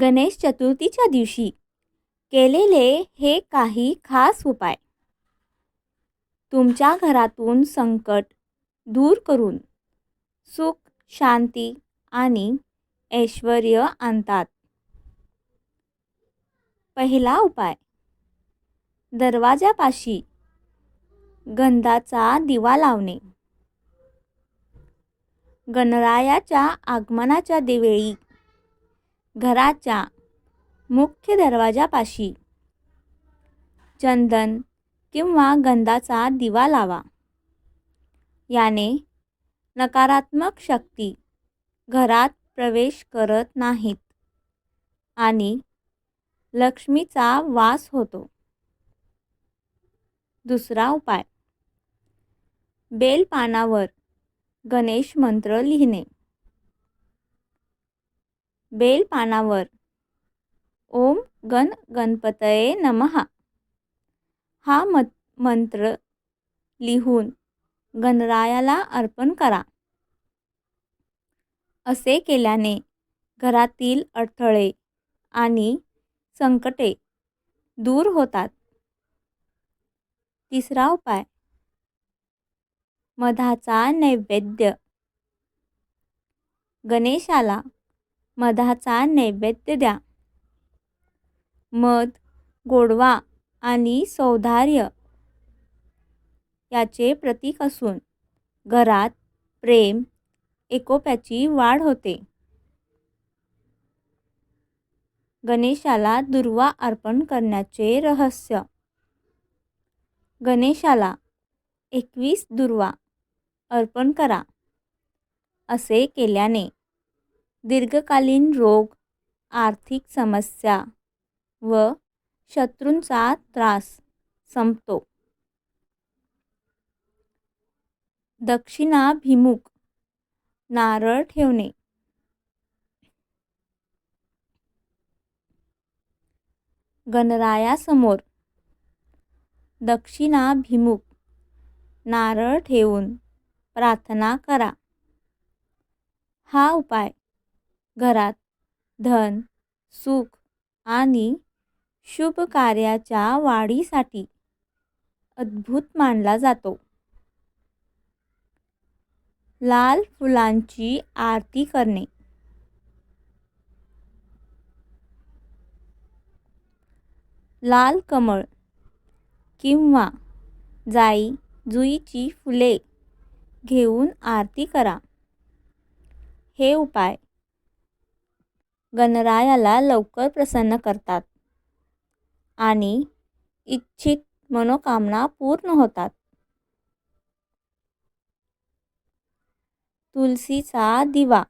गणेश चतुर्थीच्या दिवशी केलेले हे काही खास उपाय. तुमच्या घरातून संकट दूर करून सुख शांती आणि ऐश्वर आणतात. पहिला उपाय दरवाजापाशी गंधाचा दिवा लावणे. गणरायाच्या आगमनाच्या दिवेळी घराच्या मुख्य दरवाजापाशी. चंदन किंवा गंधाचा दिवा लावा. याने नकारात्मक शक्ती घरात प्रवेश करत नाहीत आणि लक्ष्मीचा वास होतो. दुसरा उपाय. बेलपानावर गणेश मंत्र लिहिणे. बेलपानावर ओम गण गणपतये नमहा हा मत मंत्र लिहून गणरायाला अर्पण करा. असे केल्याने घरातील अडथळे आणि संकटे दूर होतात. तिसरा उपाय. मधाचा नैवेद्य. गणेशाला मधाचा नैवेद्य द्या. मध गोडवा आणि सौधार्य याचे प्रतीक असून घरात प्रेम एकोप्याची वाढ होते. गणेशाला दुर्वा अर्पण करण्याचे रहस्य. गणेशाला एकवीस दुर्वा अर्पण करा असे केल्याने दीर्घकालीन रोग आर्थिक समस्या व शत्रूंचा त्रास संपतो. दक्षिणाभिमुख नारळ ठेवणे. गणरायासमोर दक्षिणाभिमुख नारळ ठेवून प्रार्थना करा. हा उपाय घरात धन सुख आणि शुभ कार्याच्या वाढीसाठी अद्भुत मानला जातो. लाल फुलांची आरती करणे. लाल कमळ किंवा जाई जुईची फुले घेऊन आरती करा. हे उपाय गणरायाला लवकर प्रसन्न करतात आणि इच्छित मनोकामना पूर्ण होतात. तुलसीचा दिवा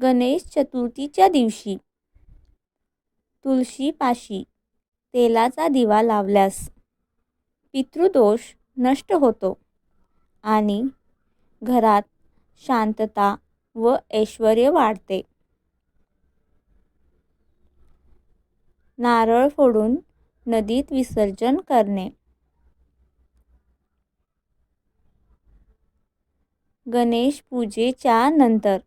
गणेश चतुर्थीच्या दिवशी तुळशीपाशी तेलाचा दिवा लावल्यास पितृदोष नष्ट होतो आणि घरात शांतता व ऐश्वर वाढते. नारळ फोडून नदीत विसर्जन करणे. गणेश पूजेच्या नंतर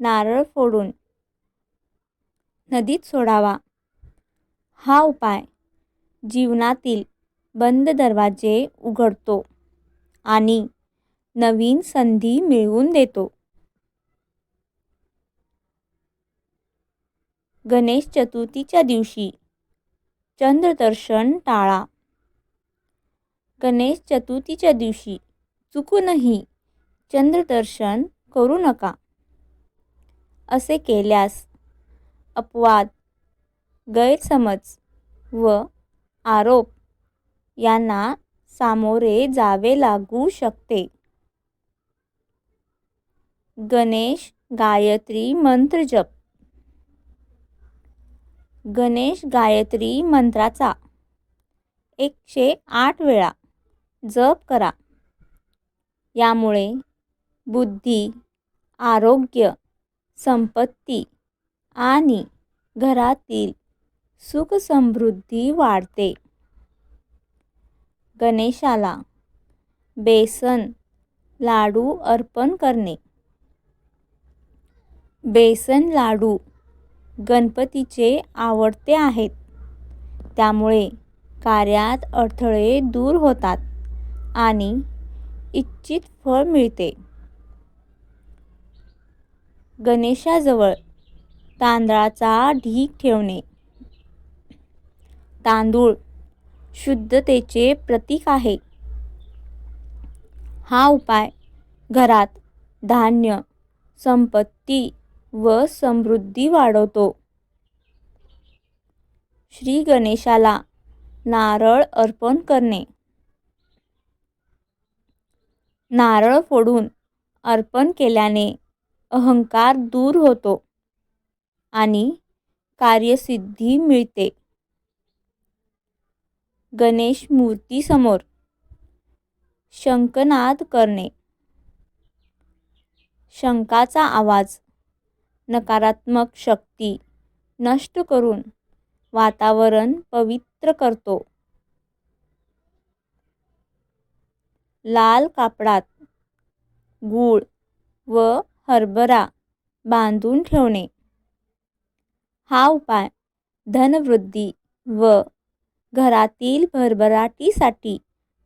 नारळ फोडून नदीत सोडावा. हा उपाय जीवनातील बंद दरवाजे उघडतो आणि नवीन संधी मिळवून देतो. गणेश चतुर्थीच्या दिवशी. चंद्रदर्शन टाळा. गणेश चतुर्थीच्या दिवशी चुकूनही चंद्रदर्शन करू नका. असे केल्यास अपवाद गैरसमज व आरोप यांना सामोरे जावे लागू शकते. गणेश गायत्री मंत्र जप. गणेश गायत्री मंत्राचा एकशे आठ वेळा जप करा. यामुळे बुद्धी आरोग्य संपत्ती आणि घरातील सुखसमृद्धी वाढते. गणेशाला बेसन लाडू अर्पण करणे. बेसन लाडू गणपतीचे आवडते आहेत. त्यामुळे कार्यात अडथळे दूर होतात आणि इच्छित फळ मिळते. गणेशाजवळ तांदळाचा ढीग ठेवणे. तांदूळ शुद्धतेचे प्रतीक आहे. हा उपाय घरात धान्य संपत्ती व समृद्धी वाढवतो. श्री गणेशाला नारळ अर्पण करणे. नारळ फोडून अर्पण केल्याने अहंकार दूर होतो आणि कार्यसिद्धी मिळते. गणेश मूर्तीसमोर शंकनाद करणे. शंकाचा आवाज नकारात्मक शक्ती नष्ट करून वातावरण पवित्र करतो. लाल कापडात गूळ व हरभरा बांधून ठेवणे. हा उपाय धनवृद्धी व घरातील भरभराटीसाठी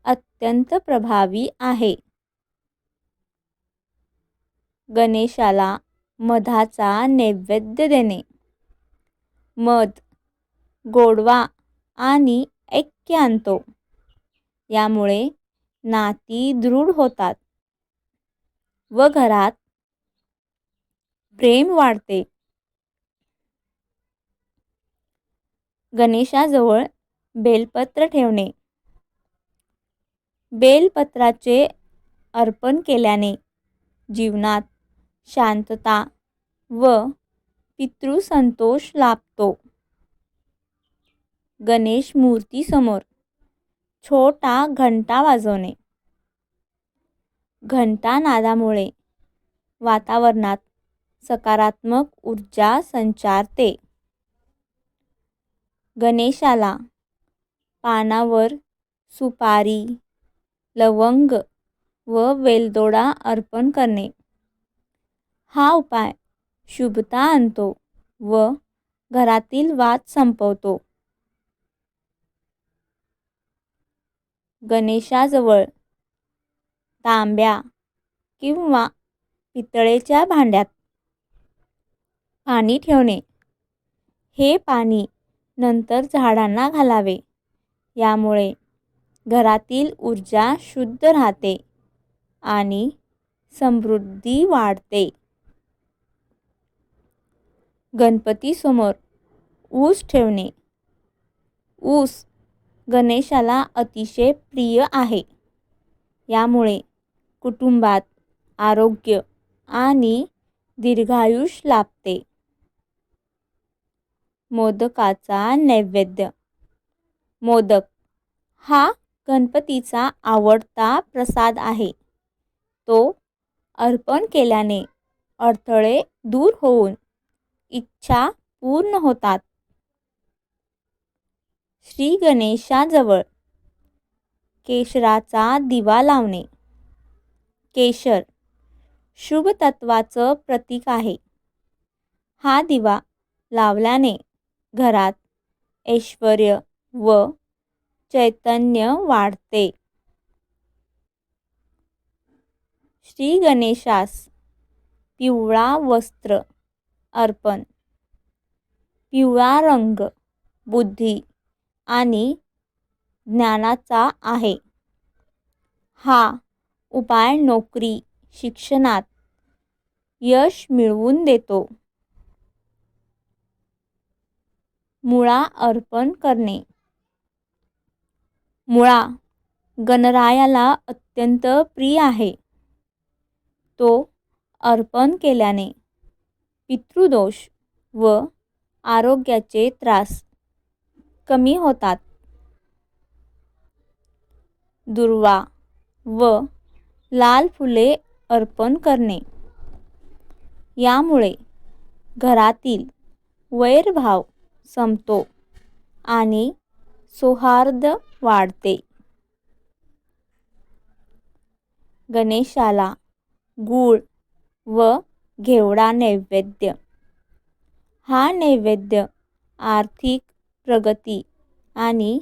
अत्यंत प्रभावी आहे. गणेशाला मधाचा नैवेद्य देणे. मध गोडवा आणि ऐक्य आणतो. यामुळे नाती दृढ होतात व घरात प्रेम वाढते. गणेशाजवळ बेलपत्र ठेवणे. बेलपत्राचे अर्पण केल्याने जीवनात शांतता व पितृसंतोष लाभतो. गणेश मूर्तीसमोर छोटा घंटा वाजवणे. घंटानादामुळे वातावरणात सकारात्मक ऊर्जा संचारते. गणेशाला पानावर सुपारी लवंग व वेलदोडा अर्पण करणे. हा उपाय शुभता आणतो व घरातील वाद संपवतो. गणेशाजवळ तांब्या किंवा पितळेच्या भांड्यात पाणी ठेवणे. हे पाणी नंतर झाडांना घालावे. यामुळे घरातील ऊर्जा शुद्ध राहते आणि समृद्धी वाढते. गणपतीसमोर ऊस ठेवणे. ऊस गणेशाला अतिशय प्रिय आहे. यामुळे कुटुंबात आरोग्य आणि दीर्घायुष लाभते. मोदकाचा नैवेद्य. मोदक हा गणपतीचा आवडता प्रसाद आहे. तो अर्पण केल्याने अडथळे दूर होऊन इच्छा पूर्ण होतात. श्री गणेशाजवळ. केशराचा दिवा लावणे. केशर शुभ तत्वाचं प्रतीक आहे. हा दिवा लावल्याने घरात ऐश्वर व चैतन्य वाढते. श्री गणेशास पिवळा वस्त्र अर्पण. पिवळा रंग बुद्धी आणि ज्ञानाचा आहे. हा उपाय नोकरी शिक्षणात यश मिळवून देतो. मुळा अर्पण करणे. मुळा गणरायाला अत्यंत प्रिय आहे. तो अर्पण केल्याने पितृदोष व आरोग्याचे त्रास कमी होतात. दुर्वा व लाल फुले अर्पण करणे. यामुळे घरातील वैरभाव संपतो आणि सौहार्द वाढते. गणेशाला गूळ व घेवडा नैवेद्य. हा नैवेद्य आर्थिक प्रगती आणि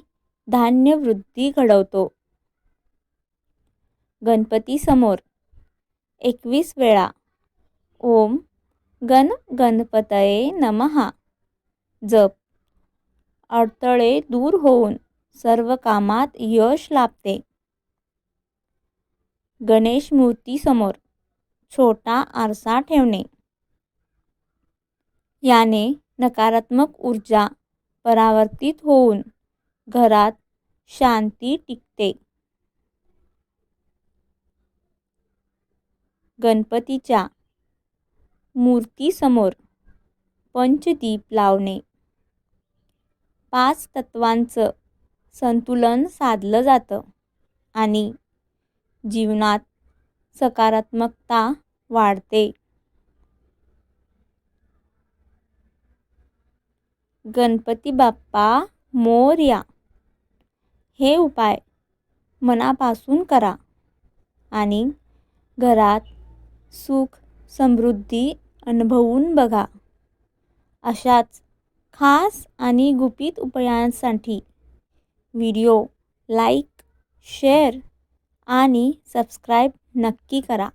धान्यवृद्धी घडवतो. गणपतीसमोर एकवीस वेळा ओम गण गणपतये नमहा जप. अडथळे दूर होऊन सर्व कामात यश लाभते. गणेश मूर्तीसमोर छोटा आरसा ठेवणे. याने नकारात्मक ऊर्जा परावर्तित होऊन घरात शांती टिकते. गणपतीच्या मूर्तीसमोर पंचदीप लावणे. पाच तत्वांचं संतुलन साधलं जातं आणि जीवनात सकारात्मकता वाढते. गणपती बाप्पा मोर्या हे उपाय मनापासून करा आणि घरात सुख समृद्धी अनुभवून बघा. अशाच खास आणि गुपित उपायांसाठी व्हिडिओ लाईक शेअर आणि सबस्क्राईब नक्की करा.